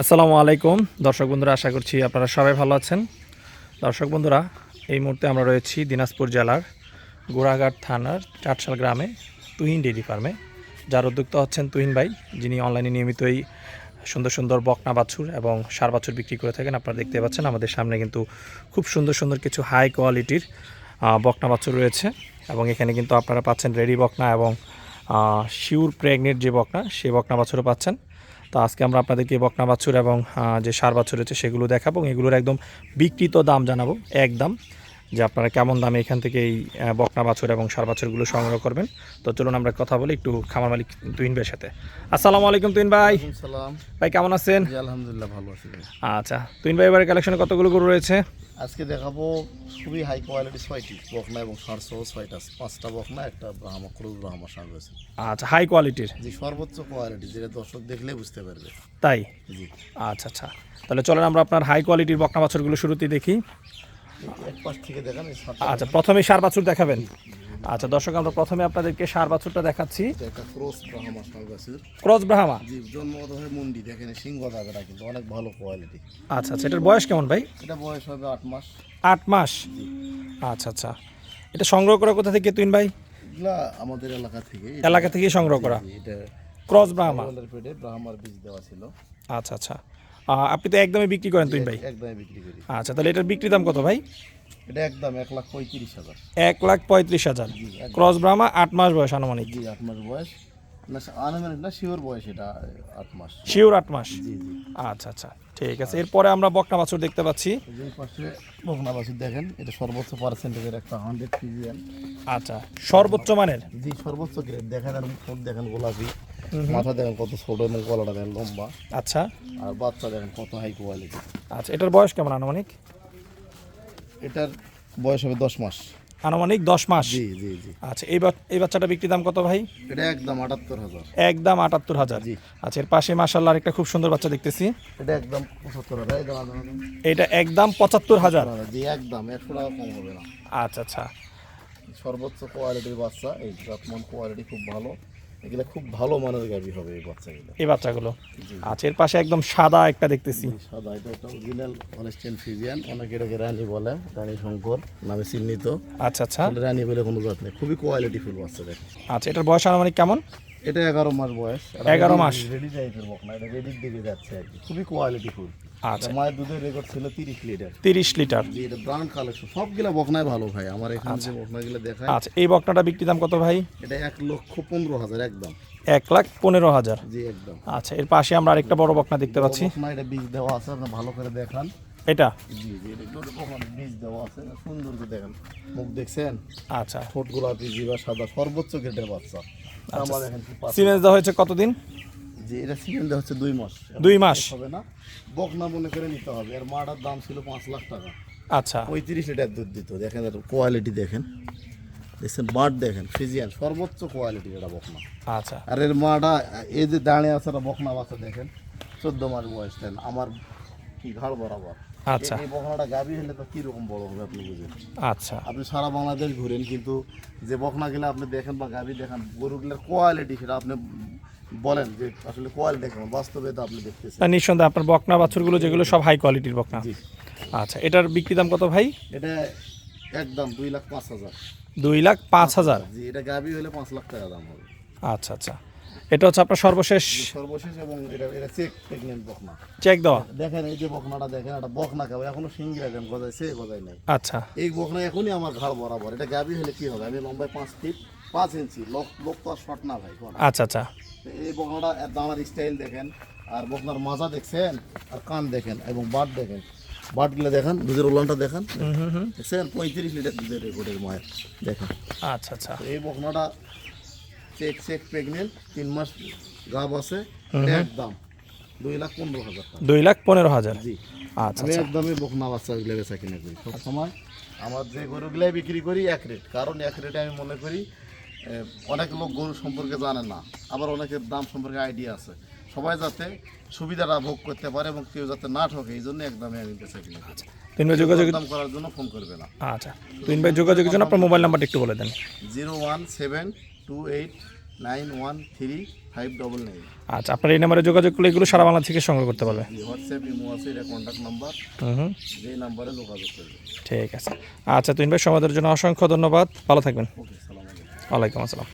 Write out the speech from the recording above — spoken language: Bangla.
আসসালামু আলাইকুম। দর্শক বন্ধুরা, আশা করছি আপনারা সবাই ভালো আছেন। দর্শক বন্ধুরা, এই মুহূর্তে আমরা রয়েছি দিনাজপুর জেলার গোড়াঘাট থানার চাটশাল গ্রামে, তুহিন ডেইরি ফার্মে। যার উদ্যোক্তা হচ্ছেন তুহিন ভাই, যিনি অনলাইনে নিয়মিতই সুন্দর সুন্দর বকনা বাছুর এবং সার বাছুর বিক্রি করে থাকেন। আপনারা দেখতে পাচ্ছেন, আমাদের সামনে কিন্তু খুব সুন্দর সুন্দর কিছু হাই কোয়ালিটির বকনা বাছুর রয়েছে। এবং এখানে কিন্তু আপনারা পাচ্ছেন রেডি বকনা এবং শিউর প্রেগনেন্ট যে বকনা সেই বকনা বাছুরও পাচ্ছেন। তো আজকে আমরা আপনাদেরকে বকনা বাছুর এবং যে সার বাছুর রয়েছে সেগুলো দেখাবো এগুলোর একদম বিকৃত দাম জানাব, একদম। যে আপনারা কেমন দামে এখান থেকে এই বকনা বাছুর এবং সার বাছুরগুলো সংগ্রহ করবেন। তো চলুন আমরা কথা বলি একটু খামার মালিক তুহিন ভাইয়ের সাথে। আসসালামু আলাইকুম তুইন ভাই। ভাই কেমন আছেন? জি আলহামদুলিল্লাহ ভালো আছি। আচ্ছা তুহিন ভাই এবারে কালেকশনে কতগুলো গরু রয়েছে? আজকে দেখাবো খুবই হাই কোয়ালিটি ছয়টি বকনা এবং সারসহ ছয়টা পাঁচটা বকনা একটা ব্রাহ্মা ক্রুজ ব্রাহ্মা সার রয়েছে। আচ্ছা হাই কোয়ালিটির যে সর্বোচ্চ কোয়ালিটি যেটা দর্শক দেখলে বুঝতে পারবে। তাই? জি। আচ্ছা আচ্ছা। তাহলে চলেন আমরা আপনার হাই কোয়ালিটির বকনা বাছুরগুলো শুরুতেই দেখি। থেকে আচ্ছা প্রথমে সার বাছুর দেখাবেন? আচ্ছা দর্শক আমরা প্রথমে আপনাদেরকে সার বাছুরটা দেখাচ্ছি। এটা ক্রস ব্রাহ্মা জন্মগত হয়ে মুন্ডি দেখেন সিংহ দাদাটা কিন্তু অনেক ভালো কোয়ালিটি। আচ্ছা আচ্ছা এটার বয়স কেমন ভাই? এটা বয়স হবে আট মাস। আট মাস? আচ্ছা আচ্ছা এটা সংগ্রহ করা কোথা থেকে তুইন ভাই? আমাদের এলাকা থেকে। এলাকা থেকেই সংগ্রহ করা। এটা ক্রস ব্রাহ্মা। পেটে ব্রাহ্মার বীজ দেওয়া ছিল। আচ্ছা আচ্ছা। আপনি তো একদমই বিক্রি করেন তুইন ভাই। একদমই বিক্রি করি। আচ্ছা তাহলে এটার বিক্রি দাম কত ভাই? এটা একদম এক লাখ পঁয়ত্রিশ হাজার। এক লাখ পঁয়ত্রিশ হাজার। ক্রস ব্রাহ্মা আট মাস বয়স আনুমানিক। জি আট মাস বয়স। না আনুমানিক না শিওর বয়স এটা আট মাস। শিওর আট মাস? জি জি। আচ্ছা আচ্ছা ঠিক আছে। এরপরে আমরা বকনা বাছুর দেখতে পাচ্ছি। যে পাশে বকনা বাছুর দেখেন এটা সর্বোচ্চ পার্সেন্টেজের একটা হান্ড্রেড পিজিএন আচ্ছা সর্বোচ্চ মানের? জি সর্বোচ্চ গ্রেড দেখেন আর মুখ দেখেন গোলাপি। মাথা দেখেন কত ছোট এবং গলাটা দেখেন লম্বা। আচ্ছা। আর বাচ্চা দেখেন কত হাই কোয়ালিটি আচ্ছা এটার বয়স কেমন আনুমানিক? এটার বয়স হবে দশ মাস। আনুমানিক দশ মাস? জি জি জি। আচ্ছা এই এই বাচ্চাটা বিক্রি দাম কত ভাই? এটা একদম আটাত্তর হাজার। একদম আটাত্তর হাজার। জি। আচ্ছা এর পাশে মাসাল্লাহ একটা খুব সুন্দর বাচ্চা দেখতেছি। এটা একদম পঁচাত্তর হাজার। এটা একদম পঁচাত্তর হাজার। জি একদম। একশো টাকা কম হবে না। আচ্ছা আচ্ছা। সর্বোচ্চ কোয়ালিটির বাচ্চা। এই জাতমান কোয়ালিটি খুব ভালো। এগুলো খুব ভালো মানের গাবি হবে এই বাচ্চাগুলো। এই বাচ্চাগুলো? আচ্ছা এর পাশে একদম সাদা একটা দেখতেছি। সাদা এটা একটা অরিজিনাল হলস্টেন ফিজিয়ান অনেকে এটাকে রানী বলে রানী শঙ্কর নামে চিহ্নিত। আচ্ছা আচ্ছা। রানী বলে কোনো জাত নেই। খুবই কোয়ালিটি ফুল বাচ্চা দেখে আচ্ছা এটার বয়স আনুমানিক কেমন? এটা এগারো মাস বয়স। 11 মাস। রেডি টাইপের বকনা এটা রেডির দিকে যাচ্ছে আর কি। খুবই কোয়ালিটি ফুল আচ্ছা মায়ের দুধের রেকর্ড ছিল তিরিশ লিটার। তিরিশ লিটার। যে এটা ব্রান্ড কালেকশন সবগুলা বকনাই ভালো ভাই। আমার এখানে যে বকনাগুলো দেখায় আচ্ছা এই বকনাটা বিক্রি দাম কত ভাই? এটা এক লক্ষ পনেরো হাজার একদম। এক লাখ পনেরো হাজার। জি একদম। আচ্ছা এর পাশে আমরা আরেকটা বড় বকনা দেখতে পাচ্ছি। বকনা এটা বীজ দেওয়া আছে আপনি ভালো করে দেখান। এটা? জি জি বীজ দেওয়া আছে সুন্দর করে দেখেন। মুখ দেখছেন? আচ্ছা। ঠোঁট গোলাপি জিবা সাদা সর্বোচ্চ গ্রেডের বাচ্চা। পাঁচ- সিমেন্স দেওয়া হয়েছে কতদিন? জি এটা সিজন দেওয়া হচ্ছে দুই মাস। দুই মাস। হবে না। বকনা মনে করে নিতে হবে। এর মাটার দাম ছিল পাঁচ লাখ টাকা। আচ্ছা। পঁয়ত্রিশ লিটার দুধ দিত। দেখেন এর কোয়ালিটি দেখেন। দেখছেন বাট দেখেন ফিজিয়ান সর্বোচ্চ কোয়ালিটি এটা বকনা। আচ্ছা। আর এর মাটা এই যে দাঁড়িয়ে আছে বকনা বাচ্চা দেখেন। চোদ্দ মাস বয়স দেন। আমার কি ঘাড় বরাবর। আচ্ছা। এই বকনাটা গাভী হলে তো কীরকম বড় হবে আপনি বুঝেন? আচ্ছা। আপনি সারা বাংলাদেশ ঘুরেন কিন্তু যে গেলে আপনি দেখেন বা গাভী দেখেন গরুগুলোর কোয়ালিটি সেটা আপনি বলেন যে আসলে কোয়ালিটি কেমন বাস্তবে তো আপনি দেখতেছেন। নিঃসন্দেহে আপনার বকনা বাছুরগুলো যেগুলো সব হাই কোয়ালিটির বকনা আচ্ছা এটার বিক্রি দাম কত ভাই? এটা একদম দুই লাখ পাঁচ হাজার। দুই লাখ পাঁচ হাজার। জি এটা গাভী হলে পাঁচ লাখ টাকা দাম হবে। আচ্ছা আচ্ছা। এটা হচ্ছে আপনার সর্বশেষ সর্বশেষ এবং এটা এটা চেক প্রেগনেন্ট বকনা। চেক দেওয়া। দেখেন এই যে বকনাটা দেখেন একটা বকনা খাবে। এখনও সিঙ্গিরা দেন গজায় সে গজায় নাই। আচ্ছা। এই বকনা এখনই আমার ঘাড় বরাবর। এটা গাভী হলে কি হবে? আমি লম্বায় পাঁচ ফিট পাঁচ ইঞ্চি লোক লোক তো আর শর্ট না ভাই আচ্ছা আচ্ছা। এই বকনাটা দাঁড়ার স্টাইল দেখেন আর বকনার মাজা দেখছেন আর কান দেখেন এবং বাট দেখেন। বাটগুলো দেখেন দুধের উলানটা দেখেন। হুম হুম হুম। দেখছেন? পঁয়ত্রিশ লিটার দুধের রেকর্ডের মায়ের। দেখেন। আচ্ছা আচ্ছা। এই বকনাটা চেক চেক প্রেগনেন্ট তিন মাস গাব আছে একদম দুই লাখ পনেরো হাজার দুই লাখ পনেরো হাজার? জি। আচ্ছা আমি আচ্ছা। একদমই বকনা বাচ্চাগুলো বেচা কিনে করি। সব সময় আমার যে গরুগুলাই বিক্রি করি এক রেট কারণ এক রেটে আমি মনে করি অনেক লোক গরু সম্পর্কে জানে না। আবার অনেকের দাম সম্পর্কে আইডিয়া আছে। সবাই যাতে সুবিধাটা ভোগ করতে পারে এবং কেউ যাতে না ঠকে এই জন্য একদমই আমি বেচা কিনে করি। তিন ভাই যোগাযোগ দাম করার জন্য ফোন করবে না। আচ্ছা তিন ভাই যোগাযোগের জন্য আপনার মোবাইল নাম্বারটা একটু বলে দেন। Zero one seven two eight nine one three five double nine আচ্ছা আপনার এই নাম্বারে যোগাযোগ করলে এগুলো সারা বাংলা থেকে সংগ্রহ করতে পারবে। হোয়াটসঅ্যাপ ইমো আছে এটা কন্ট্যাক্ট নাম্বার হুম হুম। যে নাম্বারে যোগাযোগ করবে। ঠিক আছে। আচ্ছা তুমি ভাই সময়ের জন্য অসংখ্য ধন্যবাদ। ভালো থাকবেন। ওয়ালাইকুম আসসালাম।